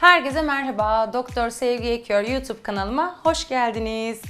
Herkese merhaba. Doktor Sevgi Ekiyor YouTube kanalıma hoş geldiniz.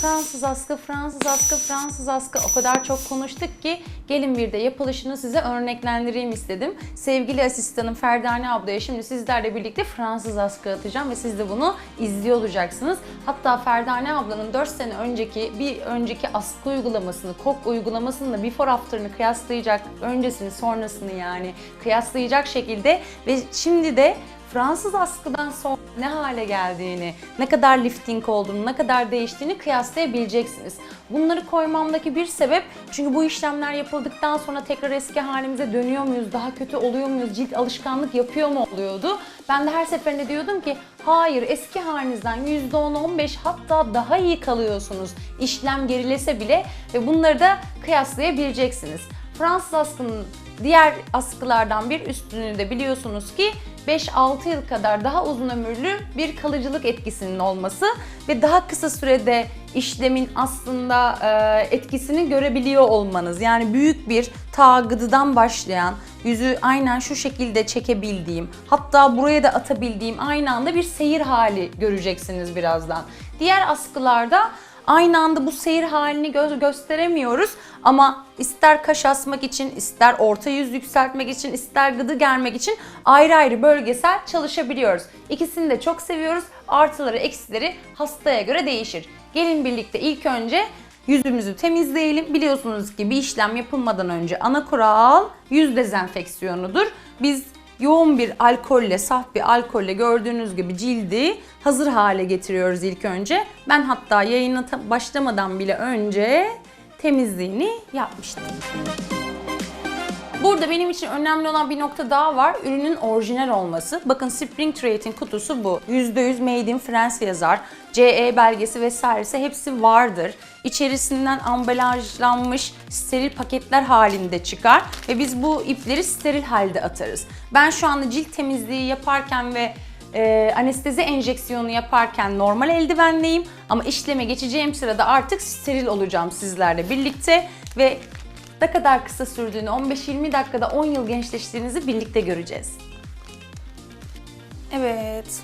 Fransız askı, Fransız askı, Fransız askı o kadar çok konuştuk ki gelin bir de yapılışını size örneklendireyim istedim. Sevgili asistanım Ferdane ablaya şimdi sizlerle birlikte Fransız askı atacağım ve siz de bunu izliyor olacaksınız. Hatta Ferdane ablanın 4 sene önceki bir önceki askı uygulamasını, kok uygulamasını da before after'ını kıyaslayacak, öncesini sonrasını yani kıyaslayacak şekilde ve şimdi de Fransız askıdan sonra ne hale geldiğini, ne kadar lifting olduğunu, ne kadar değiştiğini kıyaslayabileceksiniz. Bunları koymamdaki bir sebep çünkü bu işlemler yapıldıktan sonra tekrar eski halimize dönüyor muyuz, daha kötü oluyor muyuz, cilt alışkanlık yapıyor mu oluyordu. Ben de her seferinde diyordum ki hayır eski halinizden %10-15 hatta daha iyi kalıyorsunuz işlem gerilese bile ve bunları da kıyaslayabileceksiniz. Fransız askının diğer askılardan bir üstünlüğü de biliyorsunuz ki 5-6 yıl kadar daha uzun ömürlü bir kalıcılık etkisinin olması ve daha kısa sürede işlemin aslında e, etkisini görebiliyor olmanız. Yani büyük bir ta başlayan yüzü aynen şu şekilde çekebildiğim hatta buraya da atabildiğim aynı anda bir seyir hali göreceksiniz birazdan. Diğer askılarda aynı anda bu seyir halini gö- gösteremiyoruz ama ister kaş asmak için, ister orta yüz yükseltmek için, ister gıdı germek için ayrı ayrı bölgesel çalışabiliyoruz. İkisini de çok seviyoruz. Artıları, eksileri hastaya göre değişir. Gelin birlikte ilk önce yüzümüzü temizleyelim. Biliyorsunuz ki bir işlem yapılmadan önce ana kural yüz dezenfeksiyonudur. Biz yoğun bir alkolle, saf bir alkolle gördüğünüz gibi cildi hazır hale getiriyoruz ilk önce. Ben hatta yayına başlamadan bile önce temizliğini yapmıştım. Burada benim için önemli olan bir nokta daha var. Ürünün orijinal olması. Bakın Spring Trade'in kutusu bu. %100 Made in France yazar. CE belgesi vesairesi hepsi vardır. İçerisinden ambalajlanmış steril paketler halinde çıkar ve biz bu ipleri steril halde atarız. Ben şu anda cilt temizliği yaparken ve e, anestezi enjeksiyonu yaparken normal eldivenleyim ama işleme geçeceğim sırada artık steril olacağım sizlerle birlikte ve ne kadar kısa sürdüğünü 15-20 dakikada 10 yıl gençleştiğinizi birlikte göreceğiz. Evet.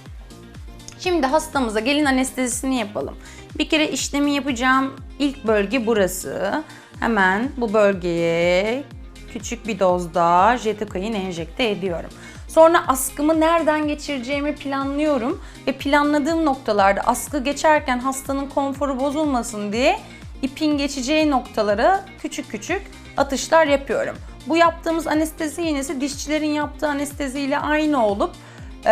Şimdi hastamıza gelin anestezisini yapalım. Bir kere işlemi yapacağım ilk bölge burası. Hemen bu bölgeye küçük bir dozda jetikoin enjekte ediyorum. Sonra askımı nereden geçireceğimi planlıyorum ve planladığım noktalarda askı geçerken hastanın konforu bozulmasın diye ipin geçeceği noktalara küçük küçük atışlar yapıyorum. Bu yaptığımız anestezi iğnesi dişçilerin yaptığı anesteziyle aynı olup e,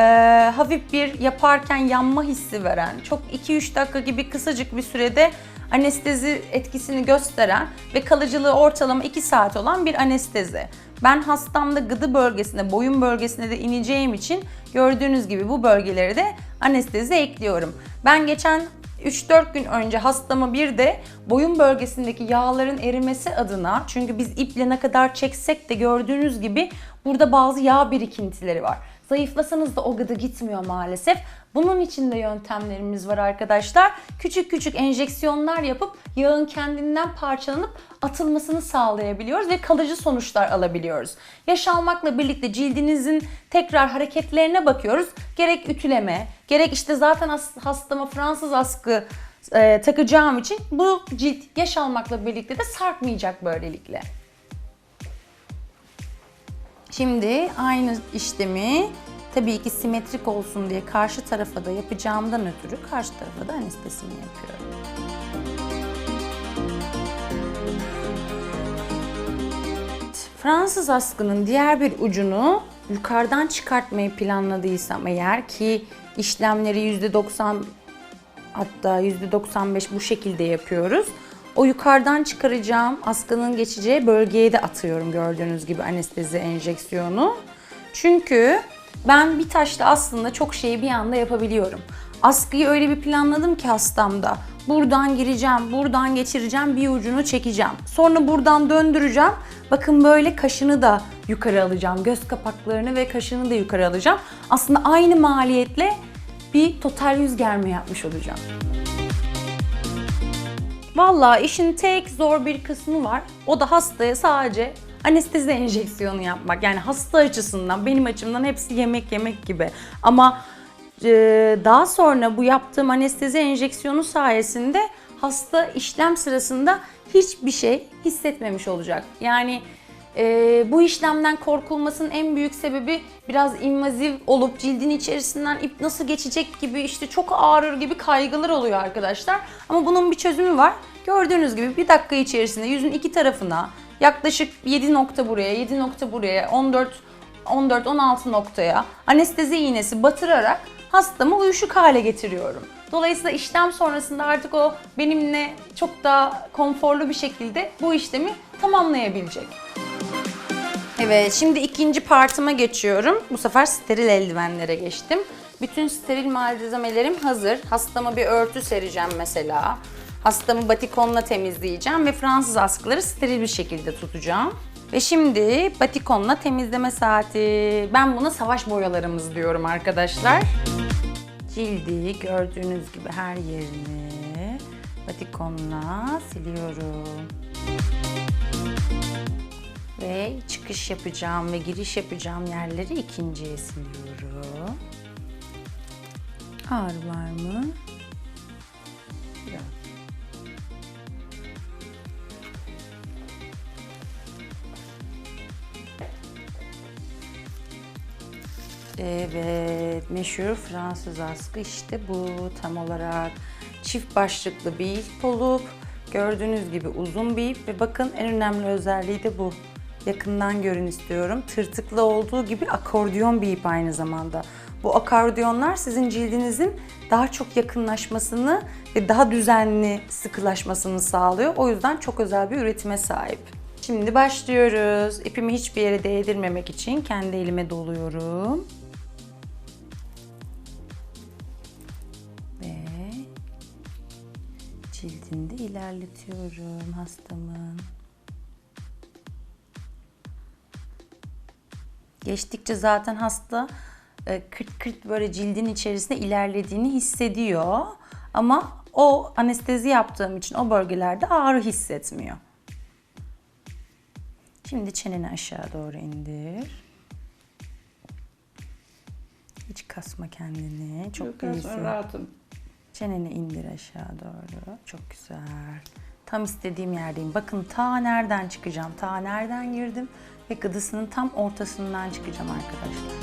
hafif bir yaparken yanma hissi veren, çok 2-3 dakika gibi kısacık bir sürede anestezi etkisini gösteren ve kalıcılığı ortalama 2 saat olan bir anestezi. Ben hastamda gıdı bölgesine, boyun bölgesine de ineceğim için gördüğünüz gibi bu bölgeleri de anestezi ekliyorum. Ben geçen 3-4 gün önce hastama bir de boyun bölgesindeki yağların erimesi adına çünkü biz iple ne kadar çeksek de gördüğünüz gibi burada bazı yağ birikintileri var. Zayıflasanız da o gıdı gitmiyor maalesef. Bunun için de yöntemlerimiz var arkadaşlar. Küçük küçük enjeksiyonlar yapıp yağın kendinden parçalanıp atılmasını sağlayabiliyoruz ve kalıcı sonuçlar alabiliyoruz. Yaş almakla birlikte cildinizin tekrar hareketlerine bakıyoruz. Gerek ütüleme, gerek işte zaten has- hastama Fransız askı e, takacağım için bu cilt yaş almakla birlikte de sarkmayacak böylelikle. Şimdi aynı işlemi tabii ki simetrik olsun diye karşı tarafa da yapacağımdan ötürü karşı tarafa da anestezini yapıyorum. Fransız askının diğer bir ucunu yukarıdan çıkartmayı planladıysam eğer ki işlemleri %90 hatta %95 bu şekilde yapıyoruz. O yukarıdan çıkaracağım askının geçeceği bölgeye de atıyorum gördüğünüz gibi anestezi enjeksiyonu. Çünkü ben bir taşla aslında çok şeyi bir anda yapabiliyorum. Askıyı öyle bir planladım ki hastamda. Buradan gireceğim, buradan geçireceğim, bir ucunu çekeceğim. Sonra buradan döndüreceğim. Bakın böyle kaşını da yukarı alacağım. Göz kapaklarını ve kaşını da yukarı alacağım. Aslında aynı maliyetle bir total yüz germe yapmış olacağım. Vallahi işin tek zor bir kısmı var. O da hastaya sadece anestezi enjeksiyonu yapmak. Yani hasta açısından, benim açımdan hepsi yemek yemek gibi. Ama Ee, daha sonra bu yaptığım anestezi enjeksiyonu sayesinde hasta işlem sırasında hiçbir şey hissetmemiş olacak. Yani e, bu işlemden korkulmasının en büyük sebebi biraz invaziv olup cildin içerisinden ip nasıl geçecek gibi işte çok ağrır gibi kaygılar oluyor arkadaşlar. Ama bunun bir çözümü var. Gördüğünüz gibi bir dakika içerisinde yüzün iki tarafına yaklaşık 7 nokta buraya, 7 nokta buraya, 14 14-16 noktaya anestezi iğnesi batırarak hastamı uyuşuk hale getiriyorum. Dolayısıyla işlem sonrasında artık o benimle çok daha konforlu bir şekilde bu işlemi tamamlayabilecek. Evet, şimdi ikinci partıma geçiyorum. Bu sefer steril eldivenlere geçtim. Bütün steril malzemelerim hazır. Hastama bir örtü sereceğim mesela. Hastamı batikonla temizleyeceğim ve Fransız askıları steril bir şekilde tutacağım. Ve şimdi batikonla temizleme saati. Ben buna savaş boyalarımız diyorum arkadaşlar. Cildi gördüğünüz gibi her yerini batikonla siliyorum. Ve çıkış yapacağım ve giriş yapacağım yerleri ikinciye siliyorum. Ağrı var mı? Yok. Evet, meşhur Fransız askı işte bu tam olarak. Çift başlıklı bir ip olup gördüğünüz gibi uzun bir ip ve bakın en önemli özelliği de bu. Yakından görün istiyorum. Tırtıklı olduğu gibi akordiyon bir ip aynı zamanda. Bu akordiyonlar sizin cildinizin daha çok yakınlaşmasını ve daha düzenli sıkılaşmasını sağlıyor. O yüzden çok özel bir üretime sahip. Şimdi başlıyoruz. İpimi hiçbir yere değdirmemek için kendi elime doluyorum. Cildinde ilerletiyorum hastamın. Geçtikçe zaten hasta e, kırt kırt böyle cildin içerisinde ilerlediğini hissediyor. Ama o anestezi yaptığım için o bölgelerde ağrı hissetmiyor. Şimdi çeneni aşağı doğru indir. Hiç kasma kendini. Çok Yok, iyisin. rahatım. Çeneni indir aşağı doğru. Çok güzel. Tam istediğim yerdeyim. Bakın ta nereden çıkacağım, ta nereden girdim ve gıdısının tam ortasından çıkacağım arkadaşlar.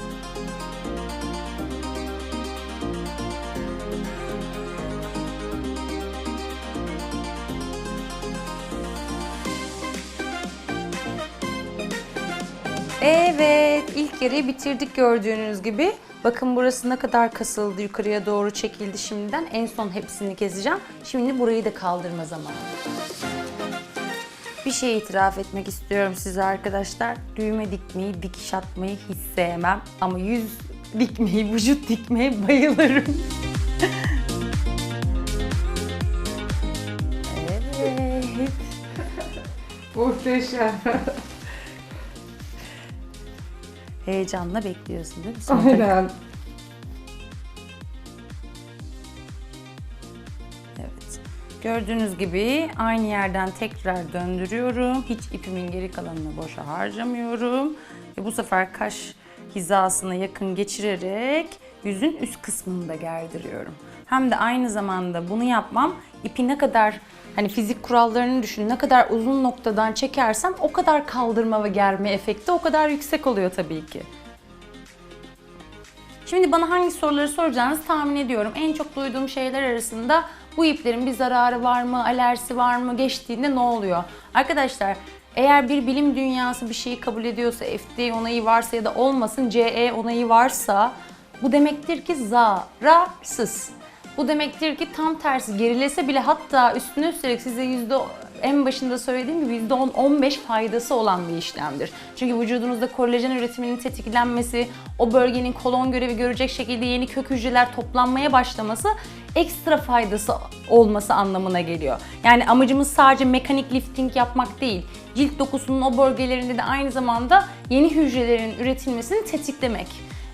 Evet, ilk yarıyı bitirdik gördüğünüz gibi. Bakın burası ne kadar kasıldı, yukarıya doğru çekildi şimdiden. En son hepsini keseceğim. Şimdi burayı da kaldırma zamanı. Bir şey itiraf etmek istiyorum size arkadaşlar. Düğme dikmeyi, dikiş atmayı hiç sevmem. Ama yüz dikmeyi, vücut dikmeye bayılırım. evet. Muhteşem. Heyecanla bekliyorsun değil mi? Son dakika. Aynen. Evet. Gördüğünüz gibi aynı yerden tekrar döndürüyorum. Hiç ipimin geri kalanını boşa harcamıyorum. Ve bu sefer kaş hizasına yakın geçirerek yüzün üst kısmını da gerdiriyorum. Hem de aynı zamanda bunu yapmam ipi ne kadar hani fizik kurallarını düşün ne kadar uzun noktadan çekersem o kadar kaldırma ve germe efekti o kadar yüksek oluyor tabii ki. Şimdi bana hangi soruları soracağınızı tahmin ediyorum. En çok duyduğum şeyler arasında bu iplerin bir zararı var mı, alerjisi var mı, geçtiğinde ne oluyor? Arkadaşlar eğer bir bilim dünyası bir şeyi kabul ediyorsa, FDA onayı varsa ya da olmasın CE onayı varsa bu demektir ki zararsız. Bu demektir ki tam tersi gerilese bile hatta üstüne üstelik size yüzde en başında söylediğim gibi %10-15 faydası olan bir işlemdir. Çünkü vücudunuzda kolajen üretiminin tetiklenmesi, o bölgenin kolon görevi görecek şekilde yeni kök hücreler toplanmaya başlaması ekstra faydası olması anlamına geliyor. Yani amacımız sadece mekanik lifting yapmak değil. Cilt dokusunun o bölgelerinde de aynı zamanda yeni hücrelerin üretilmesini tetiklemek.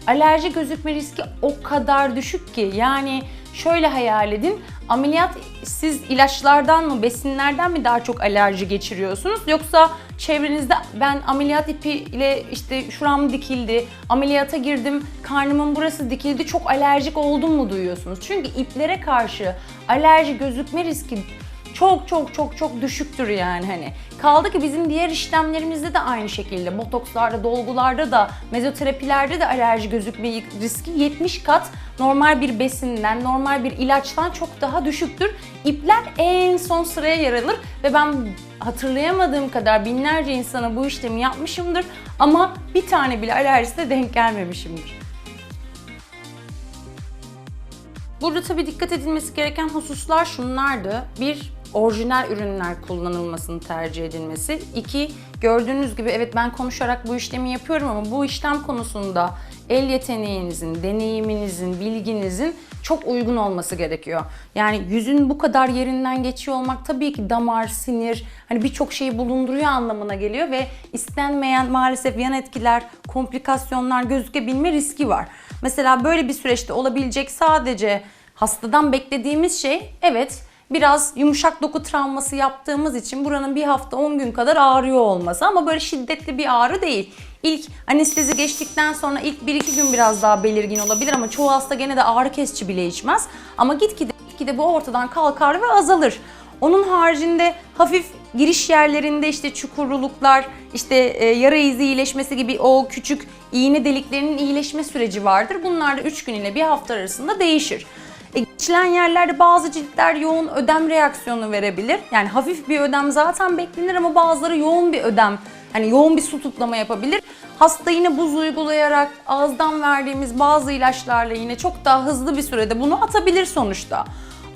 Alerji gözükme riski o kadar düşük ki yani şöyle hayal edin. Ameliyat siz ilaçlardan mı, besinlerden mi daha çok alerji geçiriyorsunuz? Yoksa çevrenizde ben ameliyat ipiyle işte şuram dikildi, ameliyata girdim, karnımın burası dikildi, çok alerjik oldum mu duyuyorsunuz? Çünkü iplere karşı alerji gözükme riski çok çok çok çok düşüktür yani hani. Kaldı ki bizim diğer işlemlerimizde de aynı şekilde botokslarda, dolgularda da, mezoterapilerde de alerji gözükme riski 70 kat normal bir besinden, normal bir ilaçtan çok daha düşüktür. İpler en son sıraya yer alır ve ben hatırlayamadığım kadar binlerce insana bu işlemi yapmışımdır ama bir tane bile alerjisine denk gelmemişimdir. Burada tabii dikkat edilmesi gereken hususlar şunlardı. Bir, orijinal ürünler kullanılmasını tercih edilmesi. İki, gördüğünüz gibi evet ben konuşarak bu işlemi yapıyorum ama bu işlem konusunda el yeteneğinizin, deneyiminizin, bilginizin çok uygun olması gerekiyor. Yani yüzün bu kadar yerinden geçiyor olmak tabii ki damar, sinir, hani birçok şeyi bulunduruyor anlamına geliyor ve istenmeyen maalesef yan etkiler, komplikasyonlar gözükebilme riski var. Mesela böyle bir süreçte olabilecek sadece hastadan beklediğimiz şey evet biraz yumuşak doku travması yaptığımız için buranın bir hafta 10 gün kadar ağrıyor olması ama böyle şiddetli bir ağrı değil. İlk anestezi geçtikten sonra ilk 1-2 gün biraz daha belirgin olabilir ama çoğu hasta gene de ağrı kesici bile içmez. Ama gitgide, gitgide bu ortadan kalkar ve azalır. Onun haricinde hafif giriş yerlerinde işte çukurluklar, işte e, yara izi iyileşmesi gibi o küçük iğne deliklerinin iyileşme süreci vardır. Bunlar da 3 gün ile 1 hafta arasında değişir. E, geçilen yerlerde bazı ciltler yoğun ödem reaksiyonu verebilir. Yani hafif bir ödem zaten beklenir ama bazıları yoğun bir ödem, hani yoğun bir su tutlama yapabilir. Hasta yine buz uygulayarak ağızdan verdiğimiz bazı ilaçlarla yine çok daha hızlı bir sürede bunu atabilir sonuçta.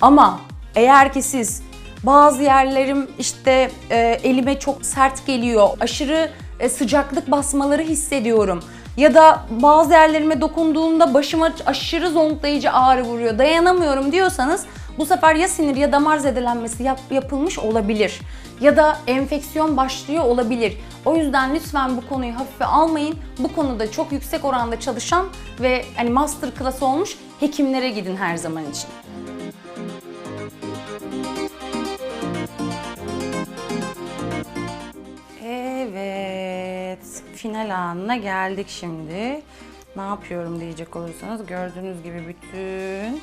Ama eğer ki siz bazı yerlerim işte e, elime çok sert geliyor, aşırı e, sıcaklık basmaları hissediyorum ya da bazı yerlerime dokunduğumda başıma aşırı zonklayıcı ağrı vuruyor, dayanamıyorum diyorsanız bu sefer ya sinir ya damar zedelenmesi yap, yapılmış olabilir. Ya da enfeksiyon başlıyor olabilir. O yüzden lütfen bu konuyu hafife almayın. Bu konuda çok yüksek oranda çalışan ve hani master class olmuş hekimlere gidin her zaman için. Final anına geldik şimdi. Ne yapıyorum diyecek olursanız gördüğünüz gibi bütün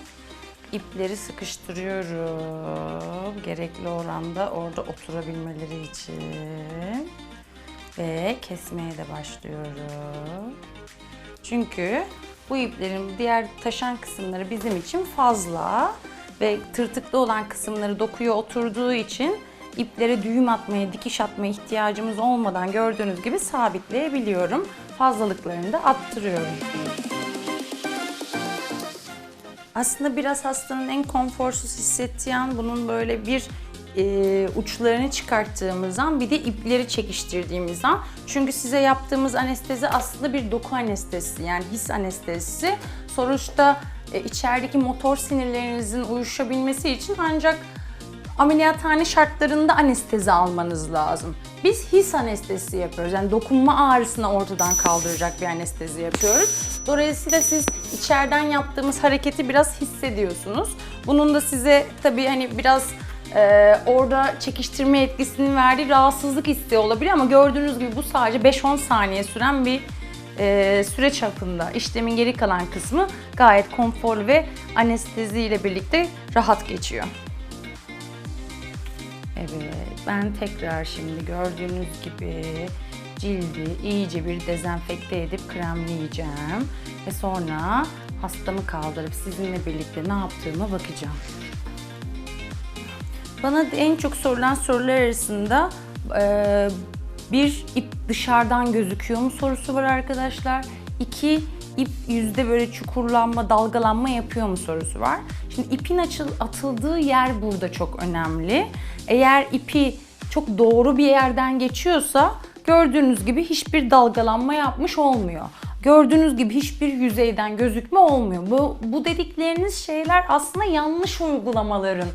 ipleri sıkıştırıyorum. Gerekli oranda orada oturabilmeleri için. Ve kesmeye de başlıyorum. Çünkü bu iplerin diğer taşan kısımları bizim için fazla ve tırtıklı olan kısımları dokuya oturduğu için iplere düğüm atmaya, dikiş atmaya ihtiyacımız olmadan gördüğünüz gibi sabitleyebiliyorum. Fazlalıklarını da attırıyorum. Aslında biraz hastanın en konforsuz hissettiği an bunun böyle bir e, uçlarını çıkarttığımız an bir de ipleri çekiştirdiğimiz an. Çünkü size yaptığımız anestezi aslında bir doku anestezisi yani his anestezisi. Sonuçta e, içerideki motor sinirlerinizin uyuşabilmesi için ancak ameliyathane şartlarında anestezi almanız lazım. Biz his anestezisi yapıyoruz. Yani dokunma ağrısını ortadan kaldıracak bir anestezi yapıyoruz. Dolayısıyla siz içeriden yaptığımız hareketi biraz hissediyorsunuz. Bunun da size tabii hani biraz e, orada çekiştirme etkisinin verdiği rahatsızlık hissi olabilir ama gördüğünüz gibi bu sadece 5-10 saniye süren bir e, süre çapında işlemin geri kalan kısmı gayet konforlu ve anestezi ile birlikte rahat geçiyor. Evet, ben tekrar şimdi gördüğünüz gibi cildi iyice bir dezenfekte edip kremleyeceğim. Ve sonra hastamı kaldırıp sizinle birlikte ne yaptığıma bakacağım. Bana en çok sorulan sorular arasında e, bir ip dışarıdan gözüküyor mu sorusu var arkadaşlar. İki ip yüzde böyle çukurlanma, dalgalanma yapıyor mu sorusu var. Şimdi ipin açıl, atıldığı yer burada çok önemli. Eğer ipi çok doğru bir yerden geçiyorsa gördüğünüz gibi hiçbir dalgalanma yapmış olmuyor. Gördüğünüz gibi hiçbir yüzeyden gözükme olmuyor. Bu, bu dedikleriniz şeyler aslında yanlış uygulamaların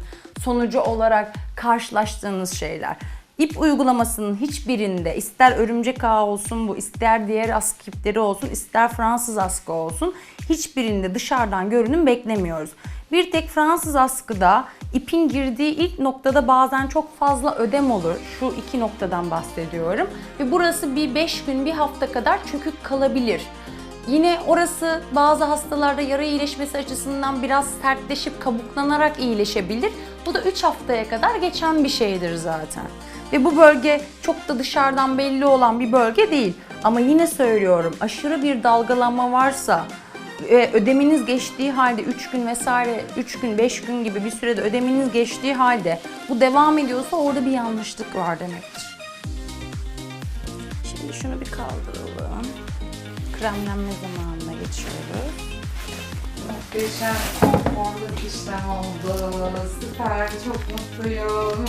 sonucu olarak karşılaştığınız şeyler. İp uygulamasının hiçbirinde ister örümcek ağı olsun bu, ister diğer askı ipleri olsun, ister Fransız askı olsun hiçbirinde dışarıdan görünüm beklemiyoruz. Bir tek Fransız askıda ipin girdiği ilk noktada bazen çok fazla ödem olur. Şu iki noktadan bahsediyorum. Ve burası bir 5 gün, bir hafta kadar çünkü kalabilir. Yine orası bazı hastalarda yara iyileşmesi açısından biraz sertleşip kabuklanarak iyileşebilir. Bu da 3 haftaya kadar geçen bir şeydir zaten. Ve bu bölge çok da dışarıdan belli olan bir bölge değil. Ama yine söylüyorum aşırı bir dalgalanma varsa ve ödeminiz geçtiği halde 3 gün vesaire 3 gün 5 gün gibi bir sürede ödeminiz geçtiği halde bu devam ediyorsa orada bir yanlışlık var demektir. Şimdi şunu bir kaldıralım. Kremlenme zamanına geçiyoruz. Muhteşem konforlu işlem oldu. Süper, çok mutluyum.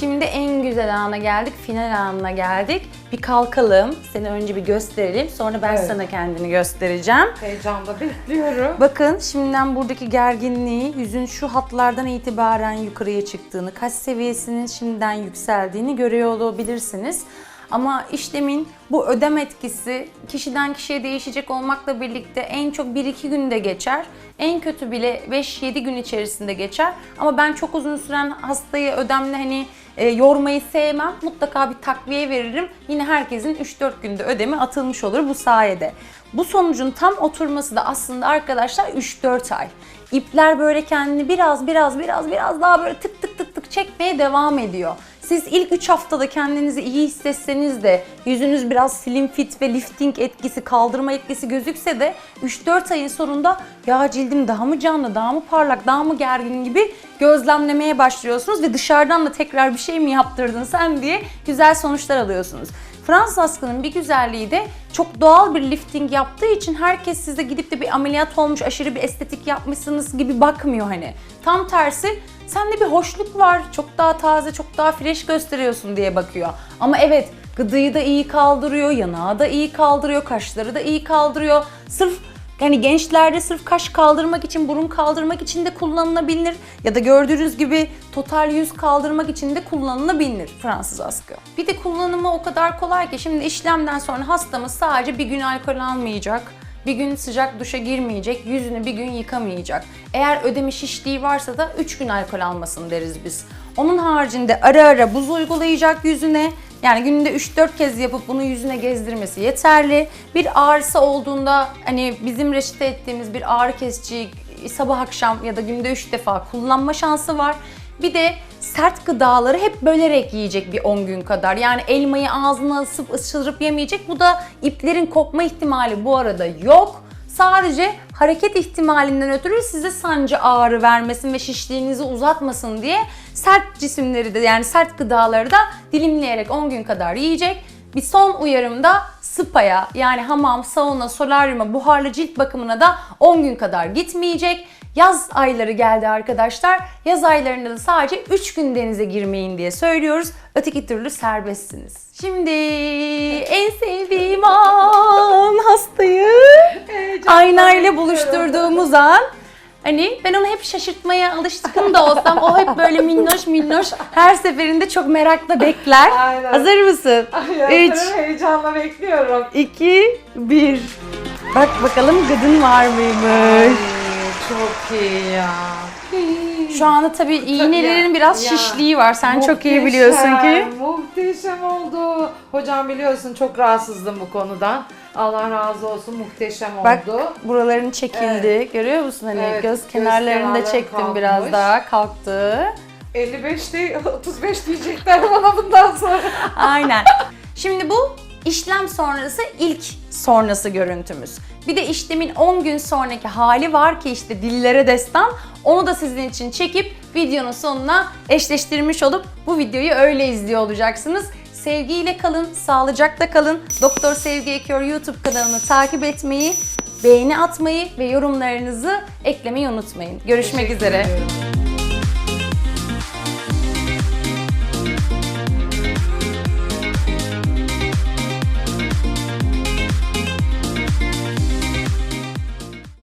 Şimdi en güzel ana geldik, final anına geldik. Bir kalkalım, seni önce bir gösterelim. Sonra ben Evet. sana kendini göstereceğim. Heyecanla bekliyorum. Bakın şimdiden buradaki gerginliği yüzün şu hatlardan itibaren yukarıya çıktığını, kaş seviyesinin şimdiden yükseldiğini görüyor olabilirsiniz. Ama işlemin bu ödem etkisi kişiden kişiye değişecek olmakla birlikte en çok 1-2 günde geçer. En kötü bile 5-7 gün içerisinde geçer. Ama ben çok uzun süren hastayı ödemle hani e, yormayı sevmem. Mutlaka bir takviye veririm. Yine herkesin 3-4 günde ödemi atılmış olur bu sayede. Bu sonucun tam oturması da aslında arkadaşlar 3-4 ay. İpler böyle kendini biraz biraz biraz biraz daha böyle tık tık tık tık çekmeye devam ediyor. Siz ilk 3 haftada kendinizi iyi hissetseniz de yüzünüz biraz slim fit ve lifting etkisi, kaldırma etkisi gözükse de 3-4 ayın sonunda ya cildim daha mı canlı, daha mı parlak, daha mı gergin gibi gözlemlemeye başlıyorsunuz ve dışarıdan da tekrar bir şey mi yaptırdın sen diye güzel sonuçlar alıyorsunuz. Fransız askının bir güzelliği de çok doğal bir lifting yaptığı için herkes size gidip de bir ameliyat olmuş, aşırı bir estetik yapmışsınız gibi bakmıyor hani. Tam tersi sende bir hoşluk var, çok daha taze, çok daha fresh gösteriyorsun diye bakıyor. Ama evet gıdıyı da iyi kaldırıyor, yanağı da iyi kaldırıyor, kaşları da iyi kaldırıyor. Sırf yani gençlerde sırf kaş kaldırmak için, burun kaldırmak için de kullanılabilir. Ya da gördüğünüz gibi total yüz kaldırmak için de kullanılabilir Fransız askı. Bir de kullanımı o kadar kolay ki şimdi işlemden sonra hastamız sadece bir gün alkol almayacak. Bir gün sıcak duşa girmeyecek, yüzünü bir gün yıkamayacak. Eğer ödemi şişliği varsa da 3 gün alkol almasın deriz biz. Onun haricinde ara ara buz uygulayacak yüzüne. Yani günde 3-4 kez yapıp bunu yüzüne gezdirmesi yeterli. Bir ağrısı olduğunda hani bizim reçete ettiğimiz bir ağrı kesici sabah akşam ya da günde 3 defa kullanma şansı var. Bir de sert gıdaları hep bölerek yiyecek bir 10 gün kadar. Yani elmayı ağzına ısıp ısırıp yemeyecek. Bu da iplerin kopma ihtimali bu arada yok. Sadece hareket ihtimalinden ötürü size sancı ağrı vermesin ve şişliğinizi uzatmasın diye sert cisimleri de yani sert gıdaları da dilimleyerek 10 gün kadar yiyecek. Bir son uyarım da spa'ya yani hamam, sauna, solaryuma, buharlı cilt bakımına da 10 gün kadar gitmeyecek. Yaz ayları geldi arkadaşlar. Yaz aylarında da sadece 3 gün denize girmeyin diye söylüyoruz. Öteki türlü serbestsiniz. Şimdi en sevdiğim an hastayı aynayla buluşturduğumuz an. Hani ben onu hep şaşırtmaya alışkın da olsam o hep böyle minnoş minnoş her seferinde çok merakla bekler. Aynen. Hazır mısın? Ay, 3, hazırım, heyecanla bekliyorum. 2, 1. Bak bakalım gıdın var mıymış? Çok iyi ya. Şu anda tabii iğnelerin biraz ya. şişliği var. Sen çok iyi biliyorsun ki. Muhteşem, oldu. Hocam biliyorsun çok rahatsızdım bu konudan. Allah razı olsun muhteşem Bak oldu. buraların çekildi. Görüyor musun hani Evet, göz göz kenarlarını da çektim biraz kalkmış. daha kalktı. 55 değil 35 diyecekler bana bundan sonra. Aynen. Şimdi bu işlem sonrası ilk sonrası görüntümüz. Bir de işlemin 10 gün sonraki hali var ki işte dillere destan. Onu da sizin için çekip videonun sonuna eşleştirmiş olup bu videoyu öyle izliyor olacaksınız. Sevgiyle kalın, sağlıcakla kalın. Doktor Sevgi Ekör YouTube kanalını takip etmeyi, beğeni atmayı ve yorumlarınızı eklemeyi unutmayın. Görüşmek üzere. ediyorum.